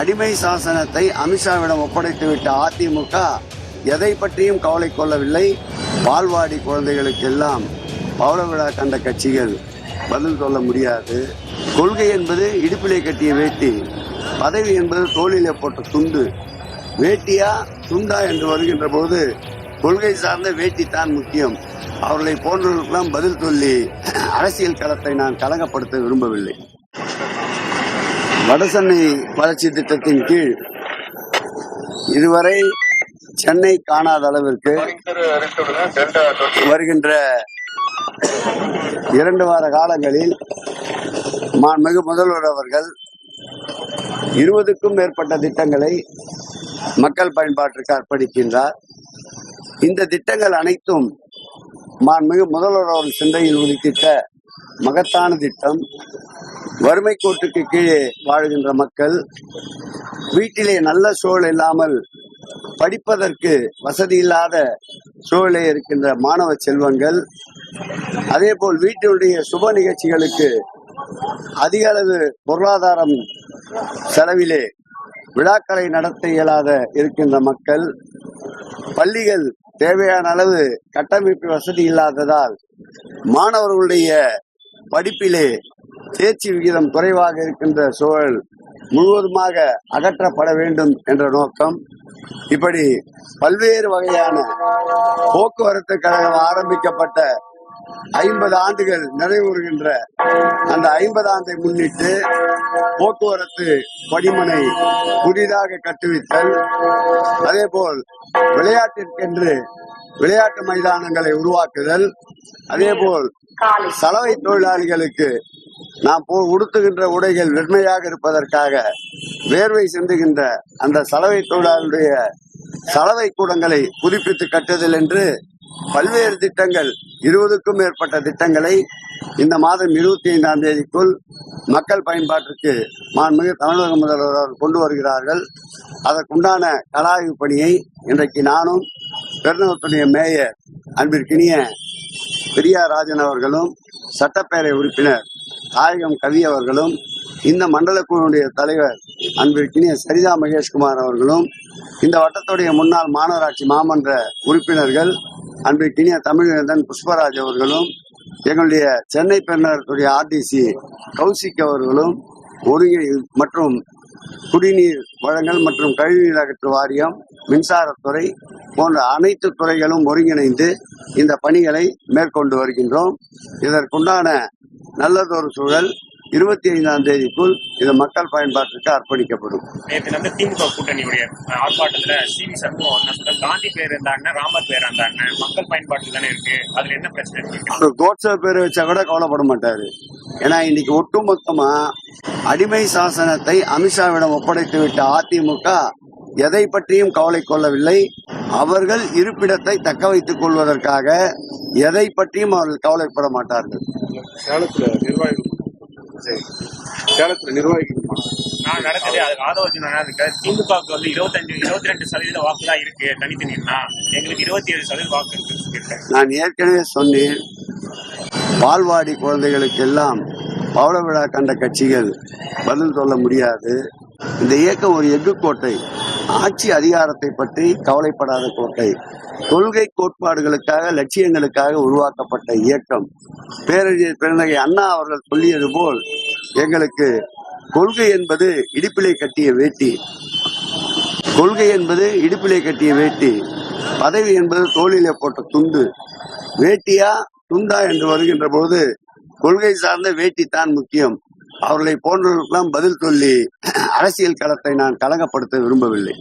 அடிமை சாசனத்தை அமித்ஷாவிடம் ஒப்படைத்துவிட்ட அதிமுக எதை பற்றியும் கவலை கொள்ளவில்லை. பால்வாடி குழந்தைகளுக்கெல்லாம் பவள விழா கண்ட கட்சிகள் பதில் சொல்ல முடியாது. கொள்கை என்பது இடுப்பிலே கட்டிய வேட்டி. பதவி என்பது தோளிலே போட்ட துண்டு. வேட்டியா துண்டா என்று வருகின்ற போது கொள்கை சார்ந்த வேட்டி தான் முக்கியம். அவர்களை போன்றவர்களுக்கெல்லாம் பதில் சொல்லி அரசியல் களத்தை நான் கலங்கப்படுத்த விரும்பவில்லை. வடசென்னை வளர்ச்சி திட்டத்தின் கீழ் இதுவரை சென்னை காணாத அளவிற்கு வருகின்ற இரண்டு வார காலங்களில் மாண்புமிகு முதல்வர் அவர்கள் இருபதுக்கும் மேற்பட்ட திட்டங்களை மக்கள் பயன்பாட்டிற்கு அர்ப்பணிக்கின்றார். இந்த திட்டங்கள் அனைத்தும் மாண்புமிகு முதல்வர் அவர்கள் சிந்தையில் உதித்திட்ட மகத்தான திட்டம். வறுமை கோட்டுக்கு கீழே வாழ்கின்ற மக்கள் வீட்டிலே நல்ல சூழல் இல்லாமல் படிப்பதற்கு வசதி இல்லாத சூழலே இருக்கின்ற மாணவ செல்வங்கள் அதேபோல் வீட்டினுடைய சுப நிகழ்ச்சிகளுக்கு அதிக அளவு பொருளாதாரம் செலவிலே விழாக்களை நடத்த இயலாத இருக்கின்ற மக்கள் பள்ளிகள் தேவையான அளவு கட்டமைப்பு வசதி இல்லாததால் மாணவர்களுடைய படிப்பிலே தேர்ச்சி விகிதம் குறைவாக இருக்கின்ற சூழல் முழுவதுமாக அகற்றப்பட வேண்டும் என்ற நோக்கம். இப்படி பல்வேறு வகையான போக்குவரத்து கழகம் ஆரம்பிக்கப்பட்ட ஐம்பது ஆண்டுகள் நிறைவுறுகின்ற அந்த ஐம்பது ஆண்டை முன்னிட்டு போக்குவரத்து படிமனை புதிதாக கட்டுவித்தல் அதேபோல் விளையாட்டிற்கென்று விளையாட்டு மைதானங்களை உருவாக்குதல் அதே போல் சலவை தொழிலாளிகளுக்கு நாம் போ உடுத்துகின்ற உடைகள் வெண்மையாக இருப்பதற்காக வேர்வை சிந்துகின்ற அந்த சலவை தொழிலாளருடைய சலவை கூடங்களை புதுப்பித்து கட்டுதல் என்று பல்வேறு திட்டங்கள் இருபதுக்கும் மேற்பட்ட திட்டங்களை இந்த மாதம் இருபத்தி ஐந்தாம் தேதிக்குள் மக்கள் பயன்பாட்டிற்கு மாண்புமிகு தமிழக முதல்வர் அவர்கள் கொண்டு வருகிறார்கள். அதற்குண்டான கலாய்வு பணியை இன்றைக்கு நானும் பெருநகத்துடைய மேயர் அன்பிற்கினிய பெரியார் ராஜன் அவர்களும் சட்டப்பேரவை உறுப்பினர் தாயகம் கவி அவர்களும் இந்த மண்டல குழுவுடைய தலைவர் அன்பிற்கினிய சரிதா மகேஷ்குமார் அவர்களும் இந்த வட்டத்துடைய முன்னாள் மாநகராட்சி மாமன்ற உறுப்பினர்கள் அன்பிற்கினிய தமிழகந்தன் புஷ்பராஜ் அவர்களும் எங்களுடைய சென்னை பெருநகரத்துடைய ஆர்டிசி கௌசிக் அவர்களும் ஒருங்கி மற்றும் குடிநீர் வழங்கல் மற்றும் கழிவுநீர் அகற்று வாரியம் மின்சாரத்துறை போன்ற அனைத்து துறைகளும் ஒருங்கிணைந்து இந்த பணிகளை மேற்கொண்டு வருகின்றோம். இதற்குண்டான நல்லதொரு சூழல் இருபத்தி ஐந்தாம் தேதிக்குள் இது மக்கள் பயன்பாட்டிற்கு அர்ப்பணிக்கப்படும். நேற்று வந்து திமுக கூட்டணியுடைய ஆர்ப்பாட்டத்துல சிவி சண்முகம் என்ன சொல்ற காந்தி பேர் இருந்த அண்ணன் ராமர் பேர் அண்ணன் மக்கள் பயன்பாட்டுக்கு தானே இருக்கு. அதுல என்ன பிரச்சனை இருக்கு? அவர் கோட்ஸே பேர் வச்சா கூட கவலைப்பட மாட்டாரு. ஏன்னா இன்னைக்கு ஒட்டுமொத்தமா அடிமை சாசனத்தை அமித்ஷாவிடம் ஒப்படைத்து விட்ட அதிமுக எதை பற்றியும் கவலை கொள்ளவில்லை. அவர்கள் இருப்பிடத்தை தக்க வைத்துக் கொள்வதற்காக எதை பற்றியும் அவர்கள் கவலைப்பட மாட்டார்கள். சேலத்துல நிர்வாகிகள் சேலத்துல நிர்வாகிகள் நான் நடக்குது. அதுக்கு ஆதரவு இருக்கு திமுகவுக்கு வந்து இருபத்தஞ்சு இருபத்தி ரெண்டு சதவீத வாக்கு தான் இருக்கு தனித்தனின்னா எங்களுக்கு இருபத்தி ஏழு சதவீத வாக்கு நான் ஏற்கனவே சொன்னேன். பால்வாடி குழந்தைகளுக்கெல்லாம் பவள விழா கண்ட கட்சிகள் பதில் சொல்ல முடியாது. இந்த இயக்கம் ஒரு எஃகு கோட்டை. ஆட்சி அதிகாரத்தை பற்றி கவலைப்படாத கோட்டை. கொள்கை கோட்பாடுகளுக்காக லட்சியங்களுக்காக உருவாக்கப்பட்ட இயக்கம். பேரறிஞர் பெருந்தகை அண்ணா அவர்கள் சொல்லியது போல் எங்களுக்கு கொள்கை என்பது இடுப்பிலை கட்டிய வேட்டி. கொள்கை என்பது இடுப்பிலை கட்டிய வேட்டி. பதவி என்பது தோளிலே போட்ட துண்டு. வேட்டியா துண்டா என்று வருகின்ற போது கொள்கை சார்ந்த வேட்டி தான் முக்கியம். அவர்களை போன்றவர்களுக்கெல்லாம் பதில் சொல்லி அரசியல் களத்தை நான் கலங்கப்படுத்த விரும்பவில்லை.